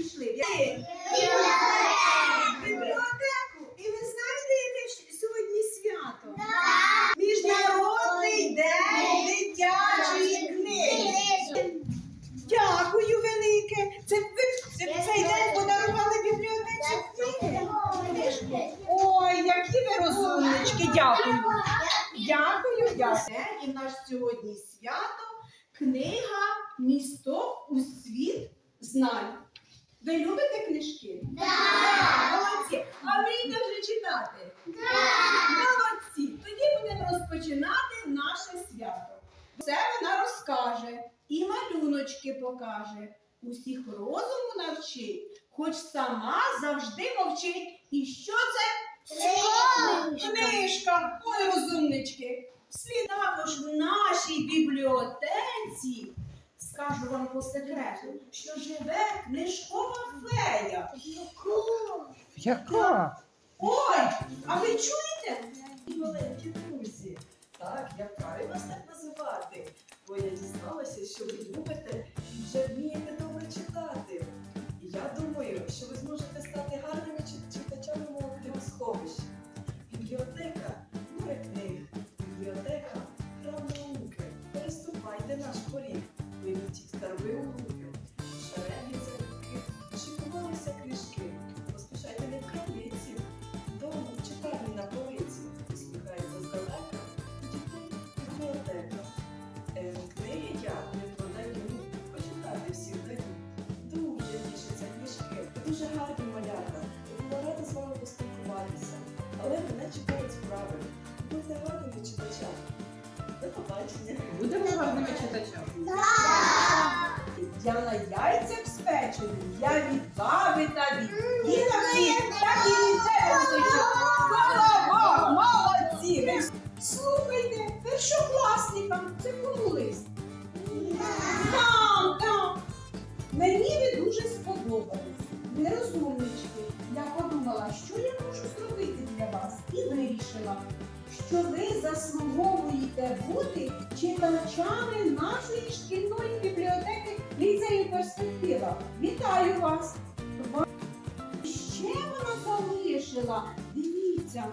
прийшли? В бібліотеку. І ви знаєте, яке сьогодні свято? Міжнародний день дитячої книги. Дякую, велике. Це ви цей день подарували бібліотечні книги. Ой, які ви розумнички, дякую. Дякую, дякую. І в нас сьогодні свято. Книга Місток у світ знань. Ви любите книжки? Так! Молодці! А вмієте вже читати? Так! Молодці! Тоді будемо розпочинати наше свято. Це вона розкаже і малюночки покаже. Усіх розуму навчить, хоч сама завжди мовчить. І що це? Книжка, ой, розумнички. Слід також в нашій бібліотеці. Скажу вам по секрету, що живе книжкова фея. Яка? Ой, а ви чуєте? Маленькі друзі, так, я правильно вас так називати, бо я дізналася, що ви любите і вже вмієте добре читати. І я думаю, що ви зможете стати гарні малята. Була рада з вами поспілкуватися, але мене чекають справи. Будьте гарними читачами. До побачення. Будемо гарними читачами. Я на яйцях спечений, я від баби та від дідові, так і від тебе подумала, що я можу зробити для вас, і вирішила, що ви заслуговуєте бути читачами нашої шкільної бібліотеки ліцею перспектива. Вітаю вас! І Ще вона залишила. Дивіться,